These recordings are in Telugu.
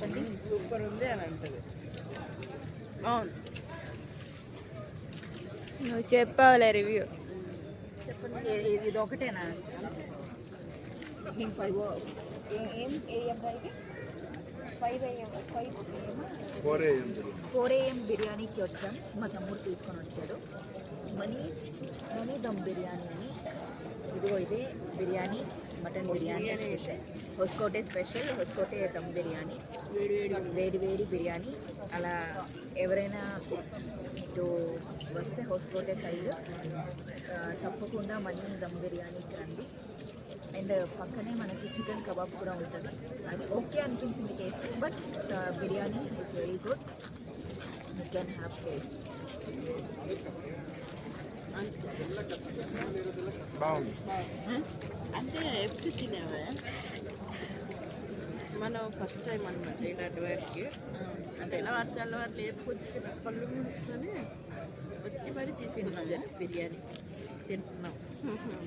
చెప్పండి. సూపర్ ఉంది అని అంటది. అవును. నువ్వు చెప్పావులే రివ్యూ. చెప్పండి. ఇది ఒకటేనా? నేను ఫైవ్ ఏం ఏఎం ఇది? Five AM five four four AM బిర్యానీకి వచ్చాం. మా తమ్ముడు తీసుకొని వచ్చాడు. మనీ మనీ దమ్ బిర్యానీ అని. ఇదిగో ఇదే biryani mutton biryani special. Hoskote special Hoskote dum biryani. వేడి వేడి బిర్యానీ. అలా ఎవరైనా ఇటు వస్తే హొస్కోటే సైడ్ తప్పకుండా మనీ దమ్ బిర్యానీకి రండి. అండ్ పక్కనే మనకి చికెన్ కబాబ్ కూడా ఉంటుంది. అది ఓకే అనిపించింది taste but biryani is very good you can have taste అంటే ఎప్పుడు తినేవా? మనం ఫస్ట్ టైం అనమాట ఇలాంటి వాటికి. అంటే ఎలా వాటి అలవాటు లేకపోతే పళ్ళు మూసుకొని వచ్చి మరి తీసుకున్నాం బిర్యానీ. తింటున్నాం.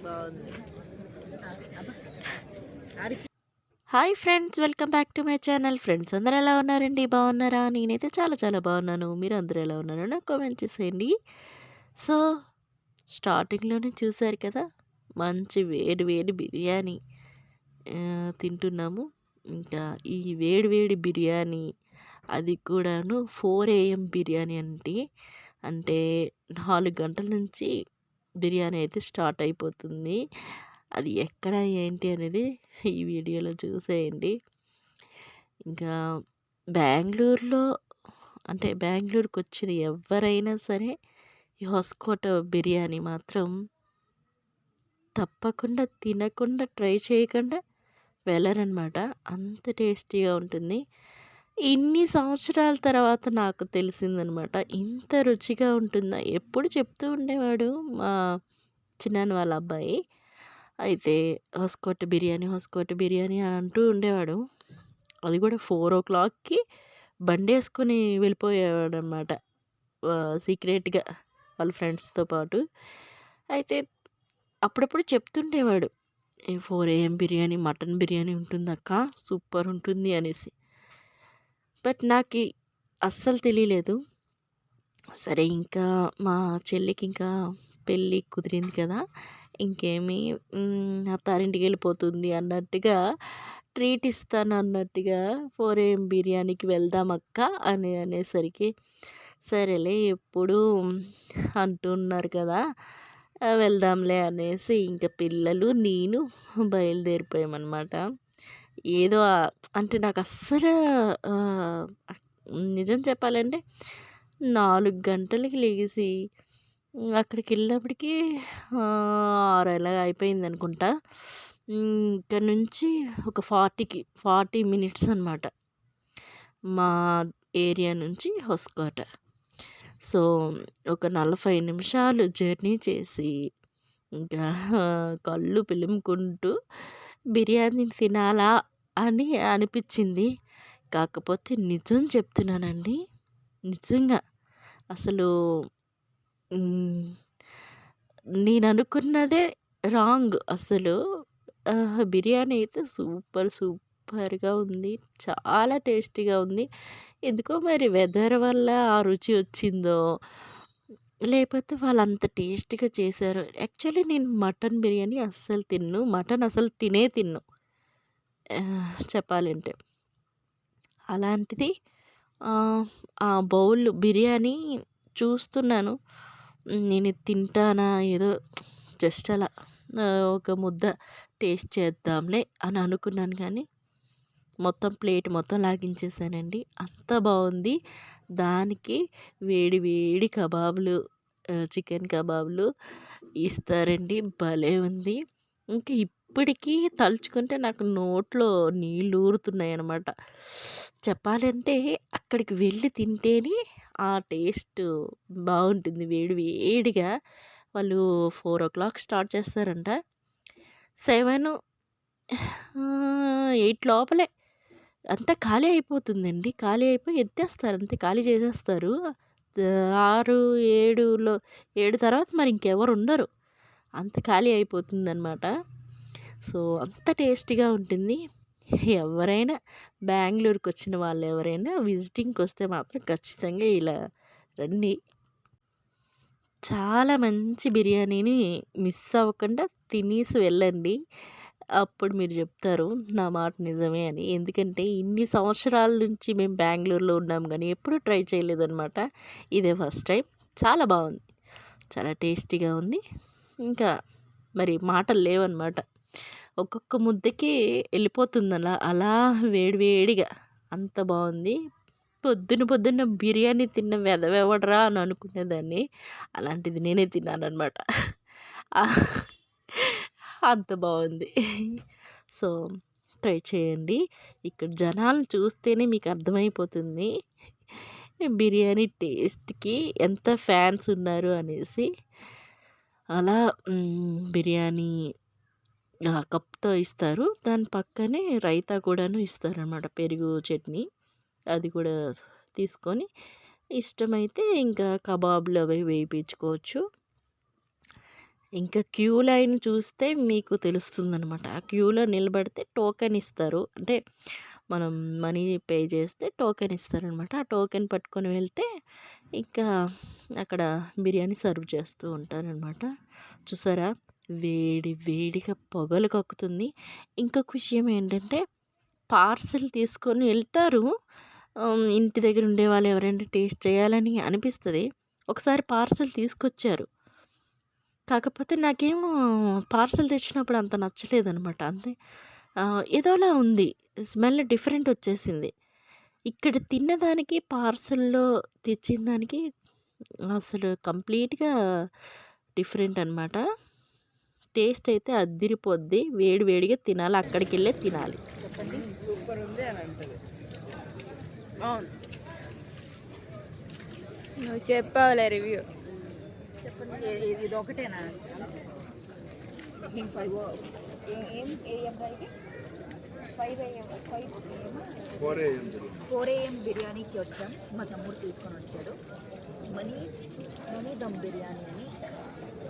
బాగుంది. ఆడికి hi friends welcome back to my channel. Friends అందరూ ఎలా ఉన్నారండి? బాగున్నారా? నేనైతే చాలా చాలా బాగున్నాను. మీరు అందరూ ఎలా ఉన్నారో నాకు కామెంట్ చేసేయండి. సో స్టార్టింగ్లోనే చూశారు కదా మంచి వేడి వేడి బిర్యానీ తింటున్నాము. ఇంకా ఈ వేడివేడి బిర్యానీ అది కూడాను ఫోర్ ఏఎం బిర్యానీ అంటే అంటే నాలుగు గంటల నుంచి బిర్యానీ అయితే స్టార్ట్ అయిపోతుంది. అది ఎక్కడ ఏంటి అనేది ఈ వీడియోలో చూసేయండి. ఇంకా బెంగళూరులో అంటే బెంగళూరుకి వచ్చిన ఎవరైనా సరే ఈ హొస్కోట బిర్యానీ మాత్రం తప్పకుండా తినకుండా ట్రై చేయకుండా వెళ్ళరనమాట. అంత టేస్టీగా ఉంటుంది. ఇన్ని సంవత్సరాల తర్వాత నాకు తెలిసిందనమాట. ఇంత రుచిగా ఉంటుందా? ఎప్పుడు చెప్తూ ఉండేవాడు మా చిన్నాన్న వాళ్ళ అబ్బాయి. అయితే హొస్కోట బిర్యానీ హొస్కోట బిర్యానీ అని అంటూ ఉండేవాడు. అది కూడా ఫోర్ ఓ క్లాక్కి బండి వేసుకొని వెళ్ళిపోయేవాడు అనమాట సీక్రెట్గా వాళ్ళ ఫ్రెండ్స్తో పాటు. అయితే అప్పుడప్పుడు చెప్తుండేవాడు. Four AM biryani mutton biryani ఉంటుంది అక్క సూపర్ ఉంటుంది అనేసి. బట్ నాకు అస్సలు తెలియలేదు. సరే ఇంకా మా చెల్లికి ఇంకా పెళ్ళి కుదిరింది కదా. ఇంకేమి మ్, అత్తారింటికి వెళ్ళిపోతుంది అన్నట్టుగా ట్రీట్ ఇస్తాను అన్నట్టుగా ఫోర్ ఏం బిర్యానీకి వెళ్దాం అక్క అని అనేసరికి సరేలే ఎప్పుడు అంటున్నారు కదా. వెళ్దాంలే అనేసి ఇంకా పిల్లలు నేను బయలుదేరిపోయామన్నమాట. ఏదో అంటే నాకు అస్సలు నిజం చెప్పాలంటే నాలుగు గంటలకి లేచి అక్కడికి వెళ్ళినప్పటికీ ఆ, ఆరు అయిపోయింది అనుకుంటా. ఇక్కడ నుంచి ఒక ఫార్టీకి ఫార్టీ మినిట్స్ అనమాట మా ఏరియా నుంచి హొస్కోట సో ఒక నలభై నిమిషాలు జర్నీ చేసి ఇంకా కళ్ళు పిలుముకుంటూ బిర్యానీ తినాలా అని అనిపించింది. కాకపోతే నిజం చెప్తున్నానండి. నిజంగా అసలు నేను అనుకున్నదే రాంగ్. అసలు బిర్యానీ అయితే సూపర్ సూపర్గా ఉంది. చాలా టేస్టీగా ఉంది. ఎందుకో మరి వెదర్ వల్ల ఆ రుచి వచ్చిందో లేకపోతే వాళ్ళు అంత టేస్టీగా చేశారు. యాక్చువల్లీ నేను మటన్ బిర్యానీ అస్సలు తిన్ను. మటన్ అసలు తినే తిన్ను. చెప్పాలంటే. అలాంటిది ఆ, బౌల్ బిర్యానీ చూస్తున్నాను. నేను తింటానా ఏదో జస్ట్ అలా ఒక ముద్ద టేస్ట్ చేద్దాంలే అని అనుకున్నాను కానీ మొత్తం ప్లేట్ మొత్తం లాగించేసానండి. అంత బాగుంది దానికి వేడి వేడి కబాబులు చికెన్ కబాబులు ఇస్తారండి. భలే ఉంది. ఇంకా ఇప్పటికీ తలుచుకుంటే నాకు నోట్లో నీళ్ళు ఊరుతున్నాయి చెప్పాలంటే అక్కడికి వెళ్ళి తింటేనే ఆ టేస్ట్ బాగుంటుంది వేడి వేడిగా వాళ్ళు ఫోర్ ఓ క్లాక్ స్టార్ట్ చేస్తారంట. సెవెన్ ఎయిట్ లోపలే. అంతా ఖాళీ అయిపోతుందండి. ఖాళీ అయిపోయి ఎత్తేస్తారు. అంతే ఖాళీ చేసేస్తారు. ఆరు ఏడులో ఏడు తర్వాత మరి ఇంకెవరు ఉండరు అంత ఖాళీ అయిపోతుందన్నమాట. సో అంత టేస్టీగా ఉంటుంది. ఎవరైనా బెంగళూరుకి వచ్చిన వాళ్ళు ఎవరైనా విజిటింగ్కి వస్తే మాత్రం ఖచ్చితంగా ఇలా రండి. చాలా మంచి బిర్యానీని మిస్ అవ్వకుండా తినేసి వెళ్ళండి. అప్పుడు మీరు చెప్తారు నా మాట నిజమే అని. ఎందుకంటే ఇన్ని సంవత్సరాల నుంచి మేము బెంగళూరులో ఉన్నాం కానీ ఎప్పుడూ ట్రై చేయలేదన్నమాట. ఇదే ఫస్ట్ టైం. చాలా బాగుంది. చాలా టేస్టీగా ఉంది. ఇంకా మరి మాటలు లేవన్నమాట. ఒక్కొక్క ముద్దకి వెళ్ళిపోతుంది అలా అలా వేడివేడిగా అంత బాగుంది. పొద్దున పొద్దున్న బిర్యానీ తిన్న వెదవెవడరా అని అనుకునేదాన్ని. అలాంటిది నేనే తిన్నాను అనమాట అంత బాగుంది. సో ట్రై చేయండి. ఇక్కడ జనాలు చూస్తేనే మీకు అర్థమైపోతుంది. బిర్యానీ టేస్ట్కి ఎంత ఫ్యాన్స్ ఉన్నారు అనేసి. అలా బిర్యానీ కప్తో ఇస్తారు. దాని పక్కనే రైతా కూడాను ఇస్తారనమాట పెరుగు చట్నీ. అది కూడా తీసుకొని ఇష్టమైతే ఇంకా కబాబ్లు అవి వేయించుకోవచ్చు. ఇంకా క్యూ లైన్ చూస్తే మీకు తెలుస్తుందనమాట ఆ క్యూలో నిలబడితే టోకెన్ ఇస్తారు. అంటే మనం మనీ పే చేస్తే టోకెన్ ఇస్తారనమాట ఆ టోకెన్ పట్టుకొని వెళ్తే ఇంకా అక్కడ బిర్యానీ సర్వ్ చేస్తూ ఉంటారనమాట చూసారా? వేడి వేడిగా పొగలు కక్కుతుంది. ఇంకొక విషయం ఏంటంటే పార్సెల్ తీసుకొని వెళ్తారు. ఇంటి దగ్గర ఉండే వాళ్ళు ఎవరైనా టేస్ట్ చేయాలని అనిపిస్తుంది. ఒకసారి పార్సెల్ తీసుకొచ్చారు. కాకపోతే నాకేమో పార్సల్ తెచ్చినప్పుడు అంత నచ్చలేదనమాట. అంతే. ఆ, ఏదోలా ఉంది. స్మెల్ డిఫరెంట్ వచ్చేసింది. ఇక్కడ తిన్నదానికి పార్సల్లో తెచ్చిన దానికి అసలు కంప్లీట్గా డిఫరెంట్ అనమాట. టేస్ట్ అయితే అద్దిరిపోద్ది. వేడి వేడిగా తినాలి. అక్కడికి వెళ్ళే తినాలి. చెప్పండి. సూపర్ ఉంది అని అంటది. అవును. నువ్వు చెప్పావులే రివ్యూ. ఇది ఒకటేనా? ఫైవ్ ఏం AM five AM five four AM four AM బిర్యానీకి వచ్చాం. మా తమ్ముడు తీసుకొని వచ్చాడు. మనీ మనీ దమ్ బిర్యానీ అని.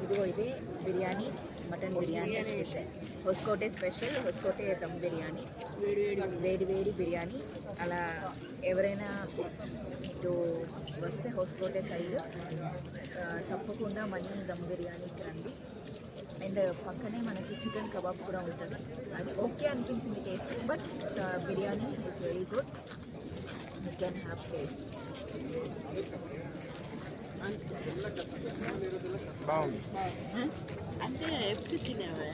ఇదిగో ఇదే biryani mutton biryani special Hoskote special Hoskote dum biryani. వేడి వేడి బిర్యానీ. అలా ఎవరైనా ఇటు వస్తే హొస్కోటే సైడ్. తప్పకుండా మనీ దమ్ బిర్యానీకి రండి. అండ్ పక్కనే మనకి చికెన్ కబాబ్ కూడా ఉంటుంది. అది ఓకే అనిపించింది taste but biryani is very good you can have taste బాగుంది. అంటే ఎప్పుడు తినేవా?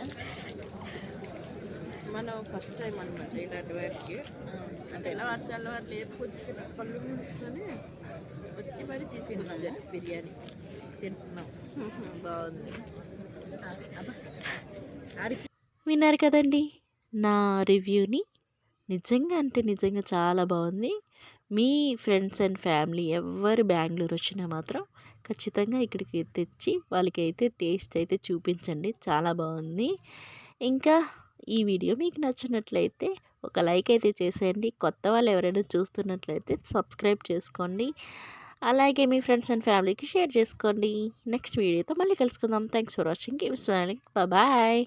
మనం ఫస్ట్ టైం అనమాట ఇలాంటి వాటికి అంటే ఎలా వాటి తెల్లవారు లేపుకొచ్చి పళ్ళు వచ్చి మరి తీసుకున్నాం బిర్యానీ తింటున్నాం బాగుంది విన్నారు కదండి నా రివ్యూని. నిజంగా అంటే నిజంగా చాలా బాగుంది. మీ ఫ్రెండ్స్ అండ్ ఫ్యామిలీ ఎవరు బెంగళూరు వచ్చినా మాత్రం ఖచ్చితంగా ఇక్కడికి తెచ్చి వాళ్ళకి అయితే టేస్ట్ అయితే చూపించండి. చాలా బాగుంది. ఇంకా ఈ వీడియో మీకు నచ్చినట్లయితే ఒక లైక్ అయితే చేసేయండి. కొత్త వాళ్ళు ఎవరైనా చూస్తున్నట్లయితే సబ్స్క్రైబ్ చేసుకోండి. అలాగే మీ ఫ్రెండ్స్ అండ్ ఫ్యామిలీకి షేర్ చేసుకోండి. నెక్స్ట్ వీడియోతో మళ్ళీ కలుసుకుందాం. Thanks for watching. Keep smiling. Bye.